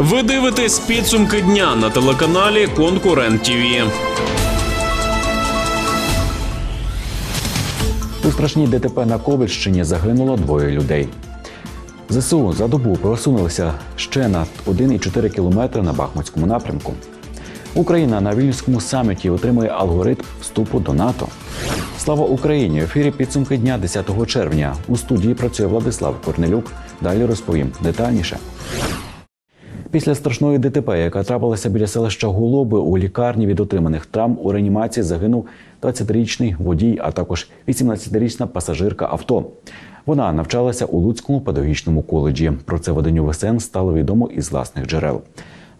Ви дивитесь підсумки дня на телеканалі Конкурент ТІВІ. У страшній ДТП на Ковальщині загинуло двоє людей. ЗСУ за добу просунулися ще на 1,4 кілометри на Бахмутському напрямку. Україна на Вільнюському саміті отримує алгоритм вступу до НАТО. Слава Україні! В ефірі підсумки дня 10 червня. У студії працює Владислав Корнелюк. Далі розповім детальніше. Після страшної ДТП, яка трапилася біля селища Голоби, у лікарні від отриманих травм у реанімації загинув 20-річний водій, а також 18-річна пасажирка авто. Вона навчалася у Луцькому педагогічному коледжі. Про це виданню ВСН стало відомо із власних джерел.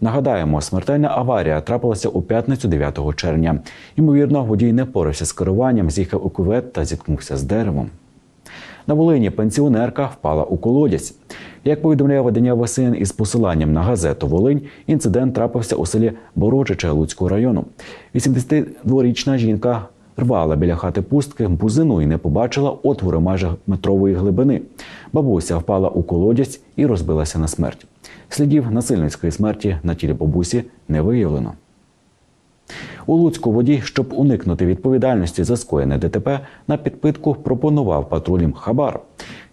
Нагадаємо, смертельна аварія трапилася у п'ятницю 9 червня. Ймовірно, водій не порався з керуванням, з'їхав у кювет та зіткнувся з деревом. На Волині пенсіонерка впала у колодязь. Як повідомляє видання ВСН із посиланням на газету Волинь, інцидент трапився у селі Борочиче Луцького району. 82-річна жінка рвала біля хати пустки бузину і не побачила отвору майже метрової глибини. Бабуся впала у колодязь і розбилася на смерть. Слідів насильницької смерті на тілі бабусі не виявлено. У Луцьку водій, щоб уникнути відповідальності за скоєне ДТП, на підпитку пропонував патрулям хабар.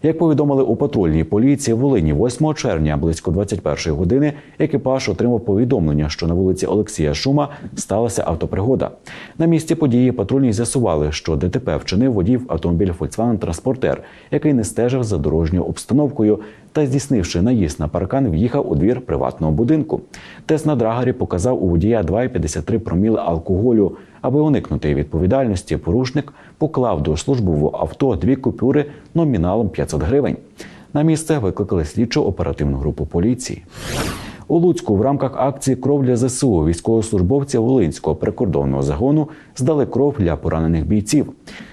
Як повідомили у патрульній поліції Волині 8 червня близько 21 години, екіпаж отримав повідомлення, що на вулиці Олексія Шума сталася автопригода. На місці події патрульні з'ясували, що ДТП вчинив водій автомобіль Volkswagen Транспортер, який не стежив за дорожньою обстановкою та, здійснивши наїзд на паркан, в'їхав у двір приватного будинку. Тест на драгарі показав у водія 2,53 проміли алкоголю. Аби уникнути відповідальності, порушник поклав до службового авто дві купюри номіналом 500 гривень. На місце викликали слідчу оперативну групу поліції. У Луцьку в рамках акції Кров для ЗСУ військовослужбовці Волинського прикордонного загону здали кров для поранених бійців.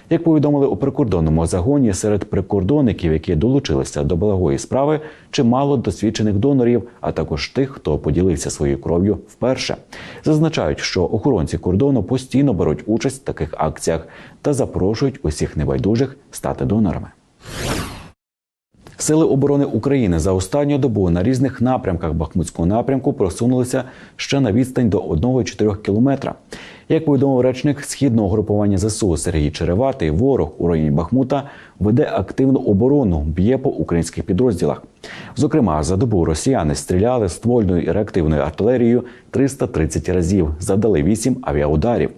Як повідомили у прикордонному загоні, серед прикордонників, які долучилися до благої справи, чимало досвідчених донорів, а також тих, хто поділився своєю кров'ю вперше. Зазначають, що охоронці кордону постійно беруть участь в таких акціях та запрошують усіх небайдужих стати донорами. Сили оборони України за останню добу на різних напрямках Бахмутського напрямку просунулися ще на відстань до 1,4 кілометра. Як повідомив речник східного групування ЗСУ Сергій Череватий, ворог у районі Бахмута веде активну оборону, б'є по українських підрозділах. Зокрема, за добу росіяни стріляли ствольною і реактивною артилерією 330 разів, завдали 8 авіаударів.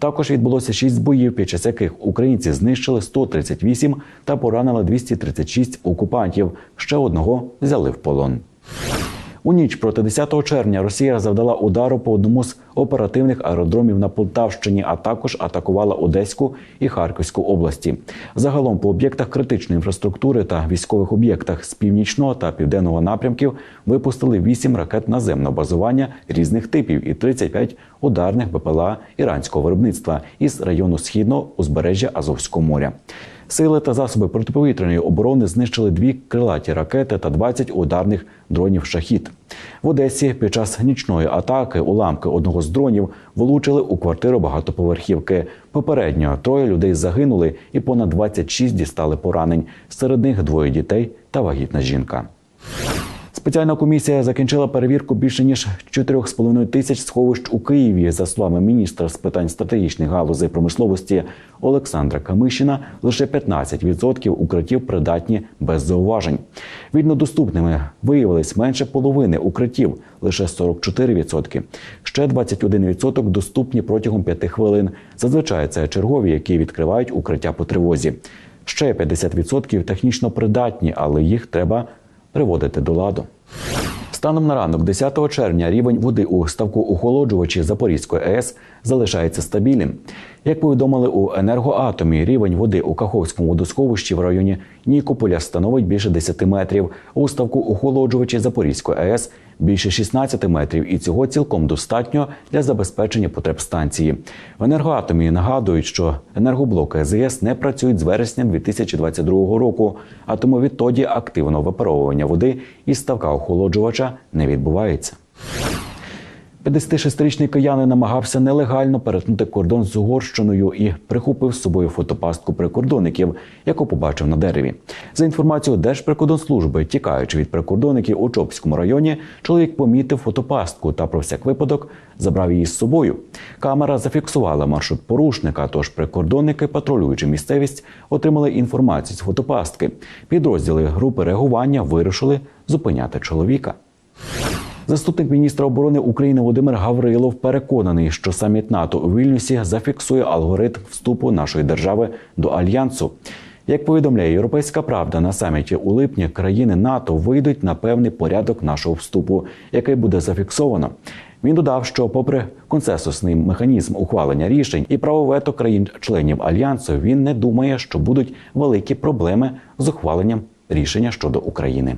Також відбулося 6 боїв, під час яких українці знищили 138 та поранили 236 окупантів. Ще одного взяли в полон. У ніч проти 10 червня Росія завдала удару по одному з оперативних аеродромів на Полтавщині, а також атакувала Одеську і Харківську області. Загалом по об'єктах критичної інфраструктури та військових об'єктах з північного та південного напрямків випустили 8 ракет наземного базування різних типів і 35 ударних БПЛА іранського виробництва із району східного узбережжя Азовського моря. Сили та засоби протиповітряної оборони знищили дві крилаті ракети та 20 ударних дронів шахід. В Одесі під час нічної атаки уламки одного з дронів влучили у квартиру багатоповерхівки. Попередньо троє людей загинули, і понад 26 дістали поранень. Серед них двоє дітей та вагітна жінка. Спеціальна комісія закінчила перевірку більше ніж 4,5 тисяч сховищ у Києві. За словами міністра з питань стратегічних галузей промисловості Олександра Камишина, лише 15% укриттів придатні без зауважень. Вільнодоступними виявилось менше половини укриттів, лише 44%. Ще 21% доступні протягом 5 хвилин. Зазвичай це чергові, які відкривають укриття по тривозі. Ще 50% технічно придатні, але їх треба приводити до ладу. Станом на ранок, 10 червня, рівень води у ставку охолоджувачі Запорізької АЕС залишається стабільним. Як повідомили у енергоатомі, рівень води у Каховському водосховищі в районі Нікополя становить більше 10 метрів. У ставку охолоджувачі Запорізької АЕС більше 16 метрів, і цього цілком достатньо для забезпечення потреб станції. В енергоатомі нагадують, що енергоблоки ЗС не працюють з вересня 2022 року, а тому відтоді активного випаровування води із ставка охолоджувача не відбувається. 56-річний киянин намагався нелегально перетнути кордон з Угорщиною і прихопив з собою фотопастку прикордонників, яку побачив на дереві. За інформацією Держприкордонслужби, тікаючи від прикордонників у Чопському районі, чоловік помітив фотопастку та про всяк випадок забрав її з собою. Камера зафіксувала маршрут порушника. Тож прикордонники, патрулюючи місцевість, отримали інформацію з фотопастки. Підрозділи групи реагування вирішили зупиняти чоловіка. Заступник міністра оборони України Володимир Гаврилов переконаний, що саміт НАТО у Вільнюсі зафіксує алгоритм вступу нашої держави до альянсу. Як повідомляє Європейська Правда, на саміті у липні країни НАТО вийдуть на певний порядок нашого вступу, який буде зафіксовано. Він додав, що, попри консенсусний механізм ухвалення рішень і право вето країн-членів альянсу, він не думає, що будуть великі проблеми з ухваленням рішення щодо України.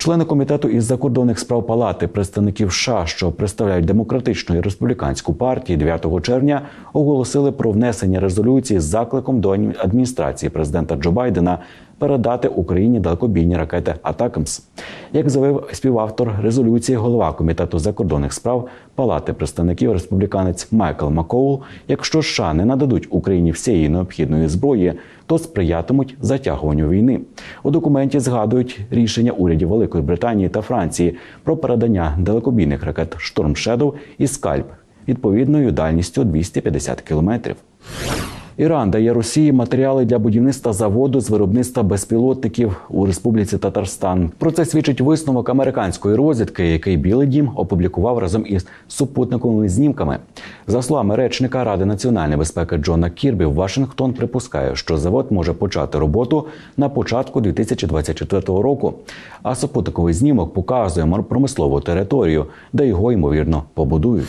Члени комітету із закордонних справ палати представників США, що представляють демократичну і республіканську партії, 9 червня оголосили про внесення резолюції з закликом до адміністрації президента Джо Байдена передати Україні далекобійні ракети Атакамс. Як заявив співавтор резолюції, голова комітету закордонних справ палати представників республіканець Майкл Макоул, якщо США не нададуть Україні всієї необхідної зброї, то сприятимуть затягуванню війни. У документі згадують рішення урядів Великої Британії та Франції про передання далекобійних ракет Шторм Шедоу і Скальп відповідною дальністю 250 кілометрів. Іран дає Росії матеріали для будівництва заводу з виробництва безпілотників у Республіці Татарстан. Про це свідчить висновок американської розвідки, який Білий Дім опублікував разом із супутниковими знімками. За словами речника Ради національної безпеки Джона Кірбі, Вашингтон припускає, що завод може почати роботу на початку 2024 року. А супутниковий знімок показує промислову територію, де його ймовірно побудують.